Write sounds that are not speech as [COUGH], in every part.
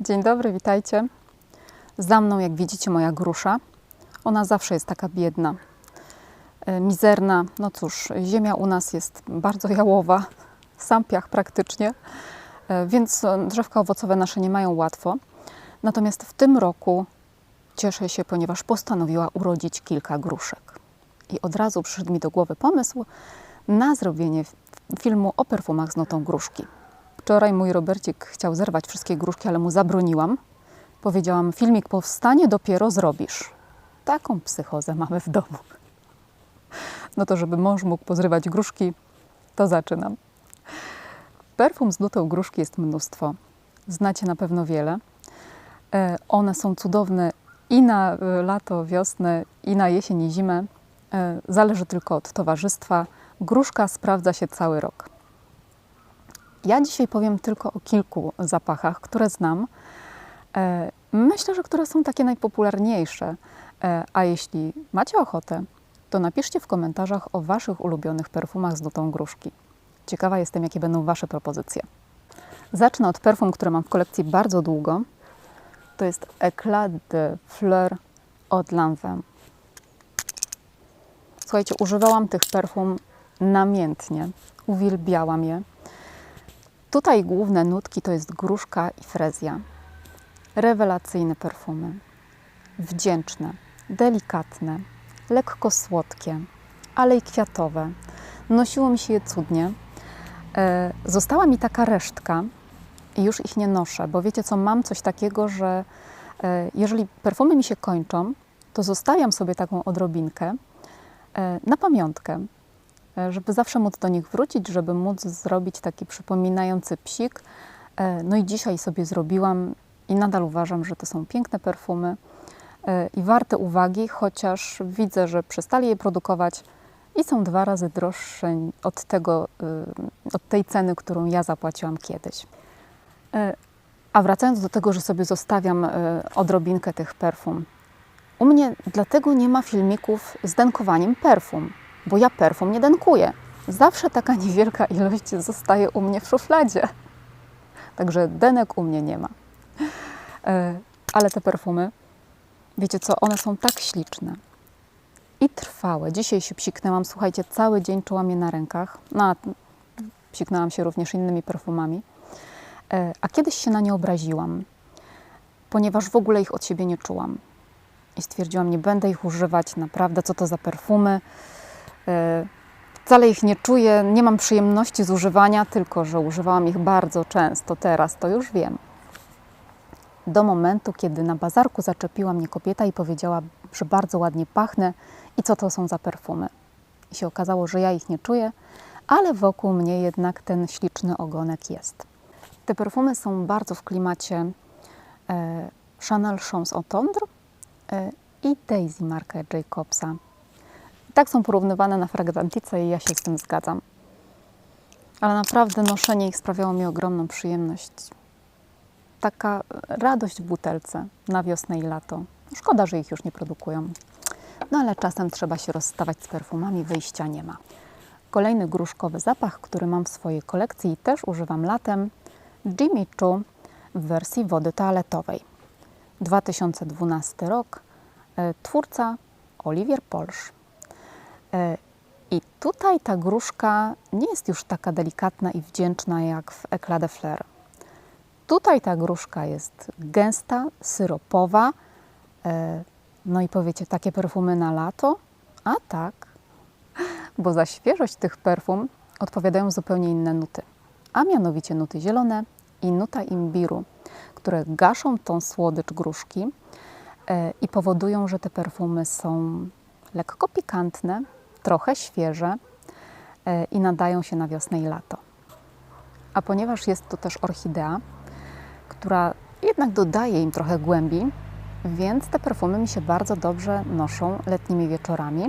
Dzień dobry, witajcie. Za mną, jak widzicie, moja grusza. Ona zawsze jest taka biedna, e, mizerna. No cóż, ziemia u nas jest bardzo jałowa, sam piach praktycznie, e, więc e, drzewka owocowe nasze nie mają łatwo. Natomiast w tym roku cieszę się, ponieważ postanowiła urodzić kilka gruszek. I od razu przyszedł mi do głowy pomysł na zrobienie filmu o perfumach z notą gruszki. Wczoraj mój Robercik chciał zerwać wszystkie gruszki, ale mu zabroniłam. Powiedziałam, filmik powstanie, dopiero zrobisz. Taką psychozę mamy w domu. No to, żeby mąż mógł pozrywać gruszki, to zaczynam. Perfum z nutą gruszki jest mnóstwo. Znacie na pewno wiele. E, One są cudowne i na e, lato, wiosnę, i na jesień i zimę. E, Zależy tylko od towarzystwa. Gruszka sprawdza się cały rok. Ja dzisiaj powiem tylko o kilku zapachach, które znam. E, Myślę, że które są takie najpopularniejsze. E, A jeśli macie ochotę, to napiszcie w komentarzach o Waszych ulubionych perfumach z nutą gruszki. Ciekawa jestem, jakie będą Wasze propozycje. Zacznę od perfum, który mam w kolekcji bardzo długo. To jest Eclat de Fleur od Lanvin. Słuchajcie, używałam tych perfum namiętnie. Uwielbiałam je. Tutaj główne nutki to jest gruszka i frezja. Rewelacyjne perfumy. Wdzięczne, delikatne, lekko słodkie, ale i kwiatowe. Nosiło mi się je cudnie. E, Została mi taka resztka i już ich nie noszę, bo wiecie co, mam coś takiego, że e, jeżeli perfumy mi się kończą, to zostawiam sobie taką odrobinkę e, na pamiątkę, żeby zawsze móc do nich wrócić, żeby móc zrobić taki przypominający psik. E, No i dzisiaj sobie zrobiłam i nadal uważam, że to są piękne perfumy e, i warte uwagi, chociaż widzę, że przestali je produkować i są dwa razy droższe od, tego, od tej ceny, którą ja zapłaciłam kiedyś. E, A wracając do tego, że sobie zostawiam e, odrobinkę tych perfum. U mnie dlatego nie ma filmików z denkowaniem perfum, bo ja perfum nie denkuję. Zawsze taka [LAUGHS] niewielka ilość zostaje u mnie w szufladzie. Także denek u mnie nie ma. E, Ale te perfumy, wiecie co, one są tak śliczne i trwałe. Dzisiaj się psiknęłam, słuchajcie, cały dzień czułam je na rękach. No, psiknęłam się również innymi perfumami. E, A kiedyś się na nie obraziłam, ponieważ w ogóle ich od siebie nie czułam. I stwierdziłam, nie będę ich używać, naprawdę, co to za perfumy. E, Wcale ich nie czuję, nie mam przyjemności z używania, tylko że używałam ich bardzo często. Teraz to już wiem. Do momentu, kiedy na bazarku zaczepiła mnie kobieta i powiedziała, że bardzo ładnie pachnę i co to są za perfumy. I się okazało, że ja ich nie czuję, ale wokół mnie jednak ten śliczny ogonek jest. Te perfumy są bardzo w klimacie e, Chanel Chance Entendre e, i Daisy markę Jacobsa. Tak są porównywane na fragrantice i ja się z tym zgadzam. Ale naprawdę noszenie ich sprawiało mi ogromną przyjemność. Taka radość w butelce na wiosnę i lato. Szkoda, że ich już nie produkują. No ale czasem trzeba się rozstawać z perfumami, wyjścia nie ma. Kolejny gruszkowy zapach, który mam w swojej kolekcji i też używam latem, Jimmy Choo w wersji wody toaletowej. 2012 rok, e, twórca Olivier Polsz. E, I tutaj ta gruszka nie jest już taka delikatna i wdzięczna jak w Eclat de Fleur. Tutaj ta gruszka jest gęsta, syropowa. e, No i powiecie, takie perfumy na lato? A tak, bo za świeżość tych perfum odpowiadają zupełnie inne nuty, a mianowicie nuty zielone i nuta imbiru, które gaszą tą słodycz gruszki e, i powodują, że te perfumy są lekko pikantne, trochę świeże e, i nadają się na wiosnę i lato. A ponieważ jest to też orchidea, która jednak dodaje im trochę głębi, więc te perfumy mi się bardzo dobrze noszą letnimi wieczorami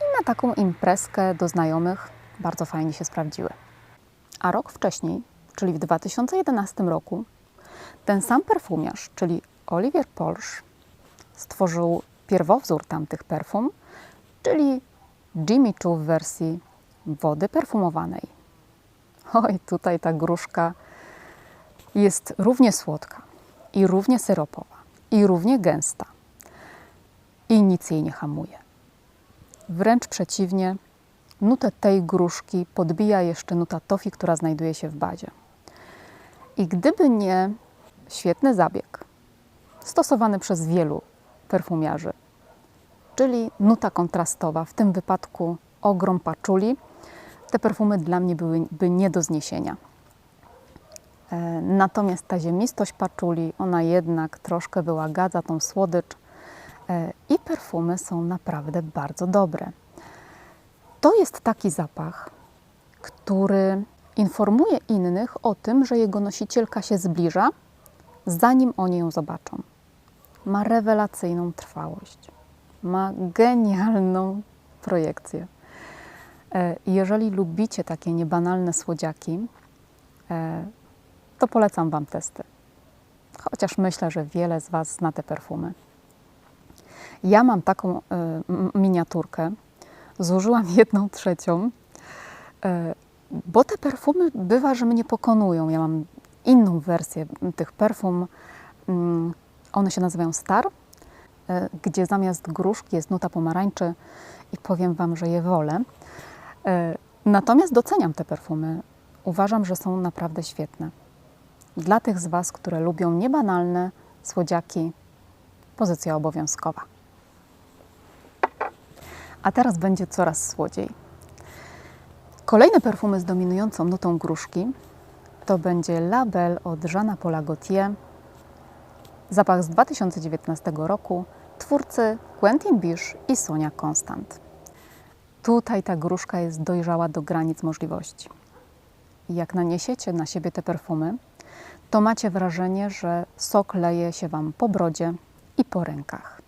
i na taką imprezkę do znajomych bardzo fajnie się sprawdziły. A rok wcześniej, czyli w 2011 roku, ten sam perfumiarz, czyli Olivier Polsz, stworzył pierwowzór tamtych perfum, czyli Jimmy Choo w wersji wody perfumowanej. Oj, tutaj ta gruszka jest równie słodka, i równie syropowa, i równie gęsta. I nic jej nie hamuje. Wręcz przeciwnie, nutę tej gruszki podbija jeszcze nuta tofi, która znajduje się w bazie. I gdyby nie świetny zabieg, stosowany przez wielu perfumiarzy, czyli nuta kontrastowa, w tym wypadku ogrom paczuli, te perfumy dla mnie byłyby nie do zniesienia. E, natomiast ta ziemistość paczuli, ona jednak troszkę wyłagadza tą słodycz e, i perfumy są naprawdę bardzo dobre. To jest taki zapach, który informuje innych o tym, że jego nosicielka się zbliża, zanim oni ją zobaczą. Ma rewelacyjną trwałość, ma genialną projekcję. E, jeżeli lubicie takie niebanalne słodziaki, to polecam Wam testy. Chociaż myślę, że wiele z Was zna te perfumy. Ja mam taką y, miniaturkę. Zużyłam [LAUGHS] jedną trzecią, bo te perfumy bywa, że mnie pokonują. Ja mam inną wersję tych perfum. Y, one się nazywają Star, gdzie zamiast gruszki jest nuta pomarańczy i powiem Wam, że je wolę. Natomiast doceniam te perfumy. Uważam, że są naprawdę świetne. Dla tych z Was, które lubią niebanalne słodziaki, pozycja obowiązkowa. A teraz będzie coraz słodziej. Kolejne perfumy z dominującą nutą gruszki to będzie Label od Jeana Paula Gaultier. Zapach z 2019 roku twórcy Quentin Bish i Sonia Constant. Tutaj ta gruszka jest dojrzała do granic możliwości. Jak naniesiecie na siebie te perfumy, to macie wrażenie, że sok leje się Wam po brodzie i po rękach.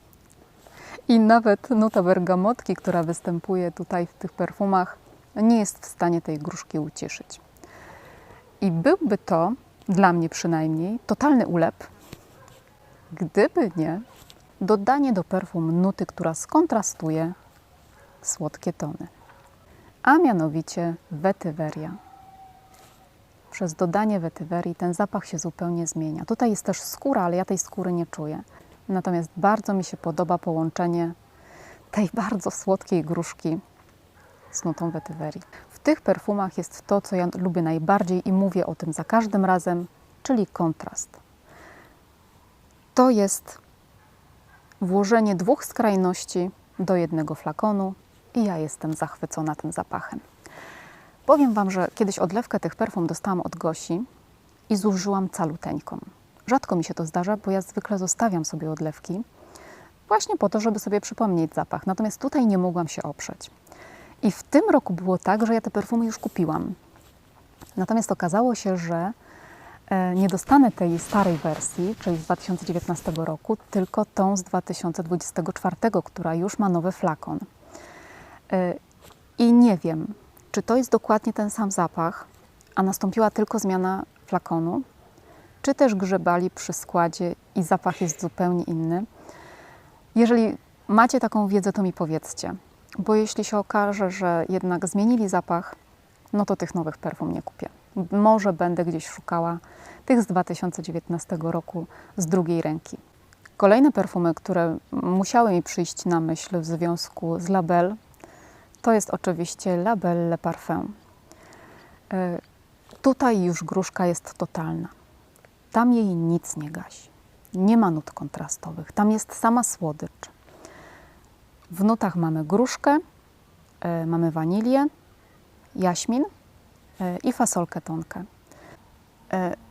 I nawet nuta bergamotki, która występuje tutaj w tych perfumach, nie jest w stanie tej gruszki ucieszyć. I byłby to, dla mnie przynajmniej, totalny ulep, gdyby nie dodanie do perfum nuty, która skontrastuje słodkie tony, a mianowicie wetyweria przez dodanie wetywerii ten zapach się zupełnie zmienia. Tutaj jest też skóra, ale ja tej skóry nie czuję. Natomiast bardzo mi się podoba połączenie tej [LAUGHS] bardzo słodkiej gruszki z nutą wetywerii. W tych perfumach jest to, co ja lubię najbardziej i mówię o tym za każdym razem, czyli kontrast. To jest włożenie dwóch skrajności do jednego flakonu i ja jestem zachwycona tym zapachem. Powiem Wam, że kiedyś odlewkę tych perfum dostałam od Gosi i zużyłam caluteńką. Rzadko mi się to zdarza, bo ja zwykle zostawiam sobie odlewki właśnie po to, żeby sobie przypomnieć zapach. Natomiast tutaj nie mogłam się oprzeć. I w tym roku było tak, że ja te perfumy już kupiłam. Natomiast okazało się, że nie dostanę tej starej wersji, czyli z 2019 roku, tylko tą z 2024, która już ma nowy flakon. E, I nie wiem, czy to jest dokładnie ten sam zapach, a nastąpiła tylko zmiana flakonu, czy też grzebali przy składzie i zapach jest zupełnie inny. Jeżeli macie taką wiedzę, to mi powiedzcie, bo jeśli się okaże, że jednak zmienili zapach, no to tych nowych perfum nie kupię. Może będę gdzieś szukała tych z 2019 roku z drugiej ręki. Kolejne perfumy, które musiały mi przyjść na myśl w związku z Label, to jest oczywiście Label Le Parfum. E, tutaj już gruszka jest totalna. Tam jej nic nie gasi. Nie ma nut kontrastowych. Tam jest sama słodycz. W nutach mamy gruszkę, e, mamy wanilię, jaśmin i fasolkę tonkę.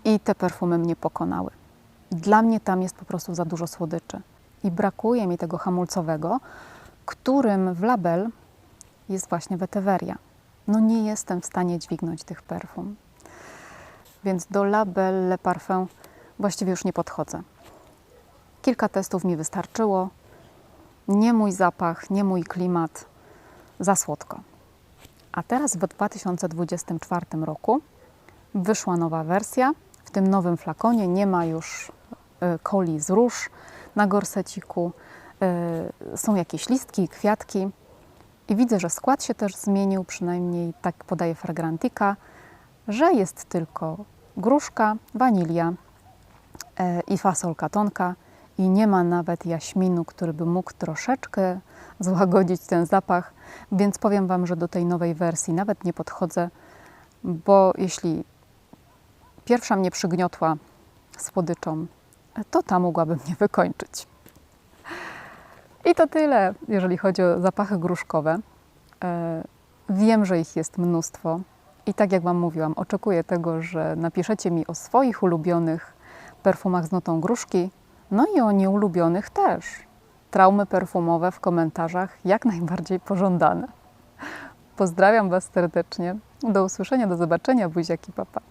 I te perfumy mnie pokonały. Dla mnie tam jest po prostu za dużo słodyczy. I brakuje mi tego hamulcowego, którym w label jest właśnie weteweria. No nie jestem w stanie dźwignąć tych perfum. Więc do La Belle Parfum właściwie już nie podchodzę. Kilka testów mi wystarczyło. Nie mój zapach, nie mój klimat, za słodko. A teraz w 2024 roku wyszła nowa wersja. W tym nowym flakonie nie ma już y, coli z róż na gorseciku. Y, są jakieś listki, kwiatki. I widzę, że skład się też zmienił, przynajmniej tak podaje Fragrantica, że jest tylko gruszka, wanilia e, i fasolka tonka i nie ma nawet jaśminu, który by mógł troszeczkę złagodzić ten zapach, więc powiem Wam, że do tej nowej wersji nawet nie podchodzę, bo jeśli pierwsza mnie przygniotła słodyczą, to ta mogłaby mnie wykończyć. I to tyle, jeżeli chodzi o zapachy gruszkowe. E, Wiem, że ich jest mnóstwo i tak jak Wam mówiłam, oczekuję tego, że napiszecie mi o swoich ulubionych perfumach z notą gruszki, no i o nieulubionych też. Traumy perfumowe w komentarzach jak najbardziej pożądane. Pozdrawiam Was serdecznie. Do usłyszenia, do zobaczenia, buziaki papa.